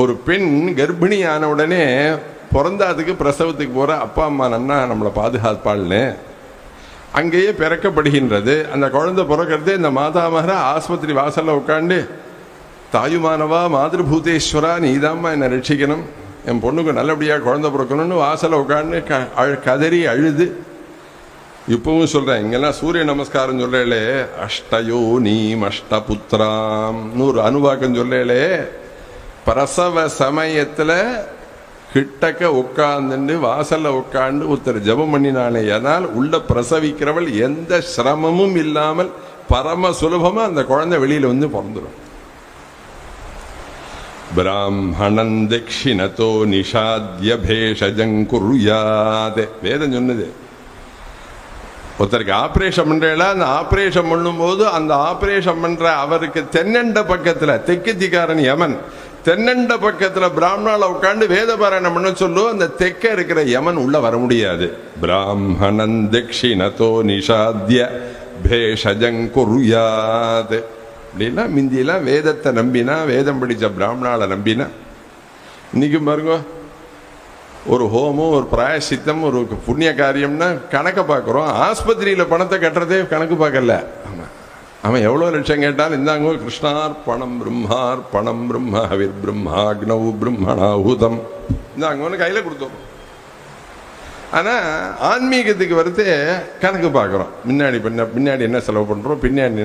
ஒரு பெண் கர்ப்பிணி ஆன உடனே பிறந்தாதுக்கு பிரசவத்துக்கு போகிற அப்பா அம்மா நன்னா நம்மளை பாதுகாப்பாள்னு அங்கேயே பிறக்கப்படுகின்றது. அந்த குழந்தை பிறக்கிறது இந்த மாதாமகர ஆஸ்பத்திரி வாசலில் உட்காந்து தாயுமானவா மாதிருபூதேஸ்வரா நீதாம்மா என்னை ரட்சிக்கணும். என் பொண்ணுக்கு நல்லபடியாக குழந்தை பிறக்கணும்னு வாசலில் உட்காந்து க அழு கதறி அழுது. இப்பவும் சொல்கிறேன் இங்கெல்லாம் சூரிய நமஸ்காரம் சொல்றேளே அஷ்டயோ நீம் அஷ்டபுத்திராம் நூறு அனுபாக்கம் சொல்றேளே பிரசவ சமயத்துல கிட்டக்க உட்கார்ந்துட்டு வாசல்ல உட்காந்து ஒருத்தர் ஜெபம் பண்ணினானே ஆனால் உள்ள பிரசவிக்கிறவள் எந்த சிரமமும் இல்லாமல் பரம சுலபமா அந்த குழந்தை வெளியில வந்து பிறந்துடும் பிராமணன் தட்சிணத்தோ நிஷாத்ய பேஷஜங் குருயாதே. வேதம் சொன்னது. ஒருத்தருக்கு ஆப்ரேஷன் பண்ணுறா அந்த ஆப்ரேஷன் பண்ணும்போது அந்த ஆப்ரேஷன் பண்ற அவருக்கு தென்னண்ட பக்கத்துல தெற்கு திக்காரன் யமன் தென்னண்ட பக்கத்தில் பிராமணால உட்காந்து வேத பாராயணம் பண்ண அந்த தெக்க இருக்கிற யமன் உள்ள வர முடியாது. பிராமணன் தட்சிணத்தோ நிஷாத்திய பேஷஜங்குருயாது அப்படின்னா மிந்தியெல்லாம் வேதத்தை நம்பினா வேதம் படித்த பிராமணால நம்பினா. இன்னைக்கு பாருங்க ஒரு ஹோமம் ஒரு பிராயசித்தம் ஒரு புண்ணிய காரியம்னா கணக்கை பார்க்குறோம். ஆஸ்பத்திரியில் பணத்தை கட்டுறதே கணக்கு பார்க்கல. அவன் எவ்வளோ லட்சம் கேட்டாலும் இந்தாங்க கிருஷ்ணார் பணம் பிரம்மார் பணம் பிரம்ம ஹவிர் பிரம்மாக்னவு பிரம்மணாஹூதம் இந்தாங்கன்னு கையில் கொடுத்தோம். ஆனால் ஆன்மீகத்துக்கு வரது கணக்கு பார்க்குறோம். முன்னாடி பின்ன பின்னாடி என்ன செலவு பண்ணுறோம் பின்னாடி